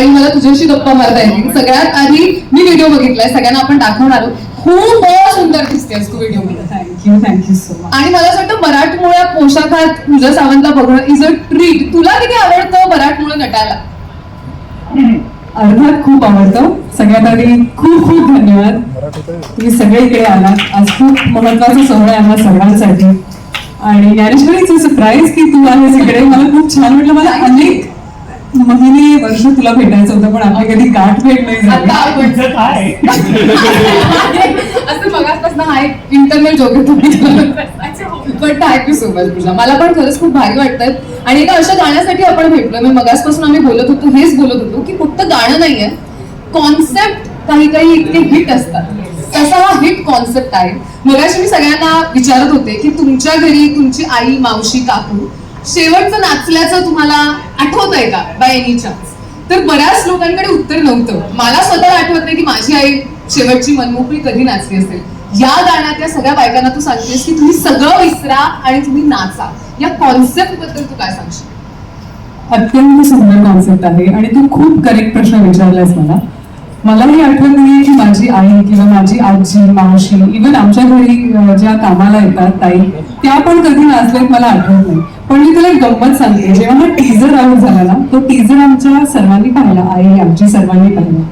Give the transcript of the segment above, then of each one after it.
आणि मला तुझ्याशी गप्पा मारता येतील सगळ्यात आधी मी व्हिडिओ बघितलाय. सगळ्यांना आपण दाखवणार खूप सुंदर दिसतेस तू video thank you thank you so much आणि मला असं वाटतं मराठमोळ्या पोशाखात पूजा सावंतला बघणं इज अ ट्रीट तुला किती आवडतं मराठमोळं नटायला अर्थात खूप आवडतं. सगळ्यात आधी खूप खूप धन्यवाद. तुम्ही सगळे इकडे आलात. आज खूप महत्त्वाचा सोहळा आहे सर्वांसाठी. आणि ज्ञानेश्वरीचं सरप्राईज की तू आहेस इकडे. मला खूप छान वाटलं. मला अनेक महिने वर्ष तुला भेटायचं होतं पण आपली कधी गाठ भेट नाही आता झाली. असं मगासपासून हा एक इंटरनल जोक पण. Thank you so much Pooja. मला पण खरंच खूप भारी वाटतंय. आणि एका अशा गाण्यासाठी आपण भेटलोय. मी मगासपासून आम्ही बोलत होतो हेच बोलत होतो की फक्त गाणं नाहीये कॉन्सेप्ट काही काही इतके हिट असतात. तसा हा हिट कॉन्सेप्ट आहे. मगाशी मी सगळ्यांना विचारत होते की तुमच्या घरी तुमची आई मावशी काकू शेवटचं नाचल्याचं तुम्हाला आठवत आहे का बाय एनी चान्स तर बऱ्याच लोकांकडे उत्तर नव्हतं. मला स्वतः आठवत नाही की माझी आई शेवटची मनमोकळी कधी नाचली असेल. या गाण्यातल्या सगळ्या बायकांना तू सांगतेस की तुम्ही सगळं विसरा आणि तुम्ही नाचा. या कॉन्सेप्टबद्दल तू काय सांगशील? अत्यंत सुंदर कॉन्सेप्ट आहे आणि तू खूप करेक्ट प्रश्न विचारलास मला. मलाही आठवत नाही की माझी आई किंवा माझी आजी मावशी इवन आमच्या घरी ज्या कामाला येतात ताई त्या पण कधी नाचल्यात मला आठवत नाही. पण मी तुला एक गंमत सांगते. जेव्हा हा टीजर आउट झाला ना तो टीजर आमच्या सर्वांनी पाहिला. आई आमची सर्वांनी पाहिला.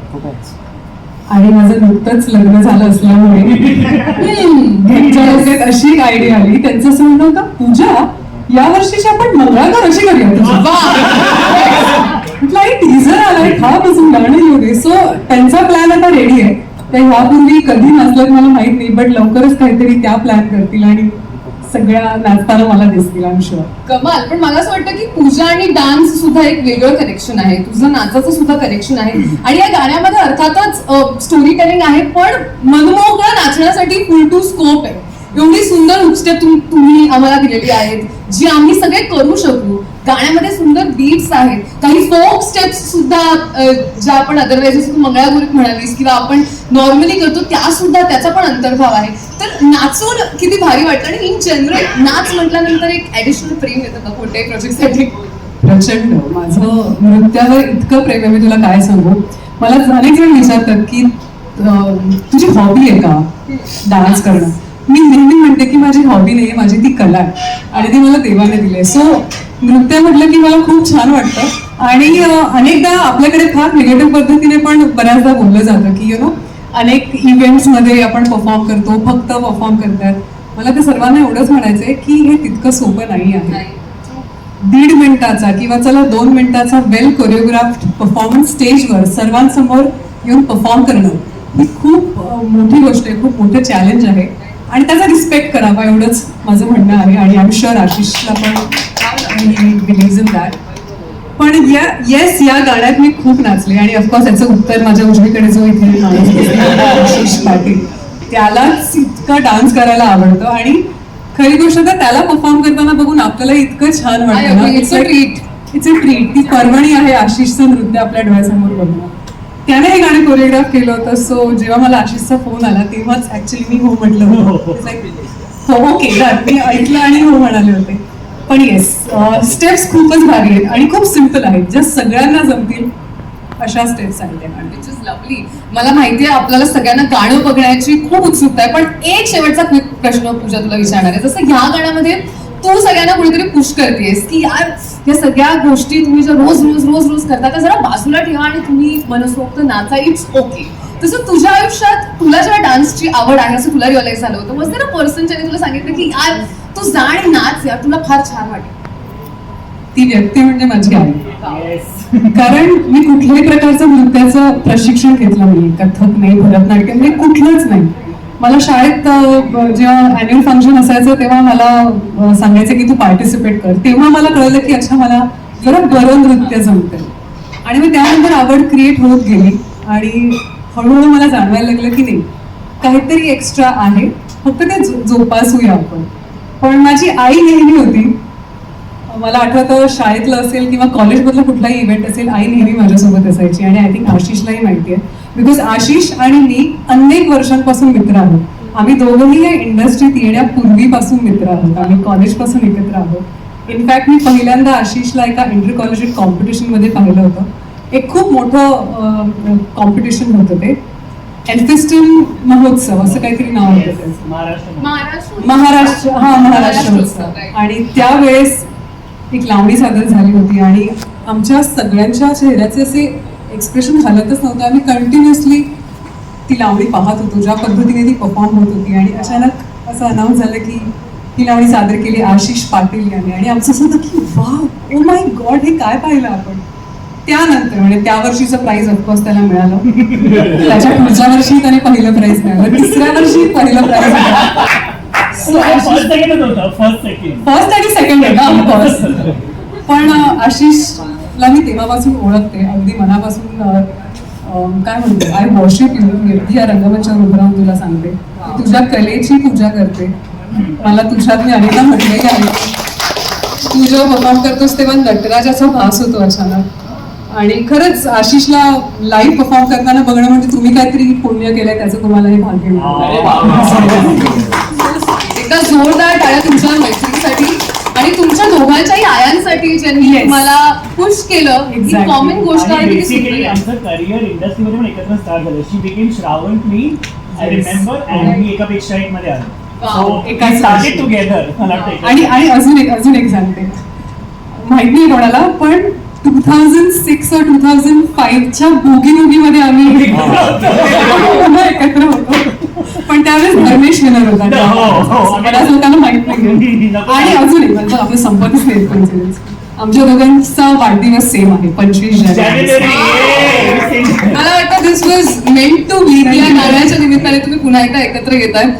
आणि माझं नुकतंच लग्न झालं असल्यामुळे अशी एक आयडिया आली. त्यांचं असं म्हणणं होतं पूजा या वर्षीची आपण मंगळागौर अशी करूया तुझी." म्हटलं आई टीझर आलाय खा होते. सो त्यांचा प्लॅन आता रेडी आहे. त्या ह्यापूर्वी कधी नाचलं मला माहीत नाही बट लवकरच काहीतरी त्या प्लॅन करतील आणि सगळ्या नाचताना मला दिसतील आम कमाल. पण मला असं वाटतं की पूजा आणि डान्स सुद्धा एक वेगळं कनेक्शन आहे. तुझं नाचाचं सुद्धा कनेक्शन आहे. आणि या गाण्यामध्ये अर्थातच स्टोरी टेलिंग आहे पण मनमोकळं नाचण्यासाठी फुल टू स्कोप आहे. एवढी सुंदर उपस्टेप तुम्ही आम्हाला दिलेली आहेत जी आम्ही सगळे करू शकू. गाण्यामध्ये सुंदर बीट्स आहेत. काही फोक स्टेप्स सुद्धा ज्या आपण अदरवाईज जसं तू मंगळागौरीत म्हणालीस किंवा आपण नॉर्मली करतो त्या सुद्धा त्याचा पण अंतर्भाव आहे. तर नाचून किती भारी वाटतं आणि इन जनरल नाच म्हटल्यानंतर एक ऍडिशनल प्रेम येतं का कोणत्याही प्रोजेक्टसाठी प्रचंड. माझं नृत्यावर इतकं प्रेम आहे मी तुला काय सांगू? मला अनेक जण विचारतात की तुझी हॉबी आहे का? डान्स करणं. मी नेहमी म्हणते की माझी हॉबी नाही माझी ती कला आहे. आणि ती मला देवाने दिली आहे सो नृत्य म्हटलं की मला खूप छान वाटतं. आणि अनेकदा आपल्याकडे फार निगेटिव्ह पद्धतीने पण बऱ्याचदा बोललं जातं की यु नो अनेक इव्हेंट्समध्ये आपण परफॉर्म करतो फक्त परफॉर्म करतात. मला ते सर्वांना एवढंच म्हणायचं आहे की हे तितकं सोपं नाही आहे. दीड मिनिटाचा किंवा चला दोन मिनिटाचा वेल कोरिओग्राफ परफॉर्मन्स स्टेजवर सर्वांसमोर येऊन परफॉर्म करणं ही खूप मोठी गोष्ट आहे खूप मोठं चॅलेंज आहे. आणि त्याचा रिस्पेक्ट करावा एवढंच माझं म्हणणं आहे. आणि आय शुअर आशिषला पण दॅट पण या येस या गाण्यात मी खूप नाचले. आणि ऑफकोर्स याचं उत्तर माझ्या उजवीकडे जो इथे आशिष पाटील त्यालाच इतकं डान्स करायला आवडतं. आणि खरी गोष्ट तर त्याला परफॉर्म करताना बघून आपल्याला इतकं छान वाटतं. It's a treat. It's a treat ती पर्वणी आहे आशिषचं नृत्य आपल्या डोळ्यासमोर बघणं त्याने हे गाणं कोरिओग्राफ केलं होतं. सो जेव्हा मला आशिषचा फोन आला तेव्हाच ऍक्च्युली मी हो म्हटलं होतं. It's like, हो ओके डन मी ऐकलं आणि हो म्हणाले होते. पण येस स्टेप्स खूपच भारी आहेत आणि खूप सिंपल आहेत. ज्या सगळ्यांना जमतील अशा स्टेप्स आहेत लवली मला माहिती आहे आपल्याला सगळ्यांना गाणं बघण्याची खूप उत्सुकता आहे. पण एक शेवटचा क्विक प्रश्न पूजा तुला विचारणार आहे. जसं ह्या गाण्यामध्ये तू सगळ्यांना कुणीतरी पुश करतेस की यार या सगळ्या गोष्टी तुम्ही जर रोज रोज रोज रोज करता त्या जरा बाजूला ठेवा आणि तुम्ही मनसोक्त नाचा. इट्स ओके तसं तुझ्या आयुष्यात तुला जेव्हा डान्सची आवड आहे असं तुला रिअलाइज झालं होतं देर अ पर्सन ज्याने तुला सांगितलं की यार तू जा आणि नाच यार तुला फार छान वाटेल. ती व्यक्ती म्हणजे माझी आई. कारण मी कुठल्याही प्रकारचं नृत्याचं प्रशिक्षण घेतलं नाही कथक नाही भरतनाट्यम नाही कुठलंच नाही. मला शाळेत जेव्हा अॅन्युअल फंक्शन असायचं तेव्हा मला सांगायचं की तू पार्टिसिपेट कर. तेव्हा मला कळलं की अच्छा मला जरा बरं नृत्य जमतं आणि मग त्यानंतर आवड क्रिएट होत गेली. आणि हळूहळू मला जाणवायला लागलं की नाही काहीतरी एक्स्ट्रा आहे. फक्त ते जोपासूया आपण. पण माझी आई नेहमी होती. मला आठवतं शाळेतलं असेल किंवा कॉलेजमधलं कुठलाही इव्हेंट असेल आई नेहमी माझ्यासोबत असायची. आणि आय थिंक आशिषलाही माहिती आहे बिकॉज आशिष आणि मी अनेक वर्षांपासून मित्र आहोत. आम्ही दोघंही या इंडस्ट्रीत येण्यापूर्वीपासून मित्र आहोत. आम्ही कॉलेजपासून एकत्र आहोत. इनफॅक्ट मी पहिल्यांदा आशिषला एका इंटर कॉलेज कॉम्पिटिशनमध्ये पाहिलं होतं. एक खूप मोठं कॉम्पिटिशन होतं ते. एल्फिस्टन महोत्सव असं काहीतरी नाव होतं महाराष्ट्र महाराष्ट्र महाराष्ट्र हा महाराष्ट्र right. आणि त्यावेळेस एक लावणी सादर झाली होती आणि आमच्या सगळ्यांच्या चेहऱ्याचे असे एक्सप्रेशन हलतच नव्हतं. आम्ही कंटिन्युअसली ती लावणी पाहत होतो ज्या पद्धतीने ती परफॉर्म होत होती. आणि अचानक असं अनाऊन्स झालं की ही लावणी सादर केली आशिष पाटील यांनी. आणि आमचं असं होतं की वा ओ माय गॉड हे काय पाहिलं आपण? त्यानंतर म्हणजे त्या वर्षीचं प्राइज ऑफकोर्स त्याला मिळालं. त्याच्या पुढच्या वर्षी त्याने पहिलं प्राइज मिळालं. तिसऱ्या वर्षी पहिलं मिळालं. फर्स्ट आणि सेकंड आहे ना ऑफकोर्स पण अं, आशिषला मी तेव्हापासून ओळखते अगदी मनापासून काय म्हणतो आय वॉशिप यू या रंगमंचावर उभं राहून तुला सांगते. तुझ्या कलेची पूजा करते. मला तुझ्यात मी अनेकदा म्हटलेली आहे. तू जेव्हा परफॉर्म करतोस तेव्हा नटराजाचा भास होतो अचानक. आणि खरंच आशिषला लाईव्ह परफॉर्म करताना बघणं म्हणजे तुम्ही काहीतरी पुण्य केलंय त्याचं तुम्हाला हे भाग्य मिळालं. एकदा जोरदार टाळ्या तुमच्या मैत्रिणीसाठी. आणि तुमच्या दोघांच्याही आयांसाठी ज्यांनी Yes. मला पुश केलं ही. कॉमन गोष्ट आहे ती बेसिकली सुंदर आहे. आमचं करिअर इंडस्ट्रीमध्ये पण एकत्र स्टार्ट झालं शी बिकेम श्रावण मी आय Yes. रिमेंबर अँड मी एकापेक्षा एक मध्ये आलो Wow. सो एकाच स्टार्टेड वर्षी. टुगेदर मला वाटतं आणि आणि अजून एक अजून एक सांगते माहीत नाही कोणाला पण टू थाउजंड सिक्स और टू थाउजंड फाईव्हच्या बोगी मध्ये आम्ही पुन्हा एकत्र होतो. पण त्यावेळेस धर्मेश विनर होता. हो, हो. लोकांना माहीत नाही. आणि अजून म्हणजे आपलं संपतच नाही coincidence. आमच्या दोघांचा वाढदिवस सेम आहे. पंचवीस जानेवारी. मला वाटतं this was meant to be या गाण्याच्या निमित्ताने तुम्ही पुन्हा एकदा एकत्र येत आहे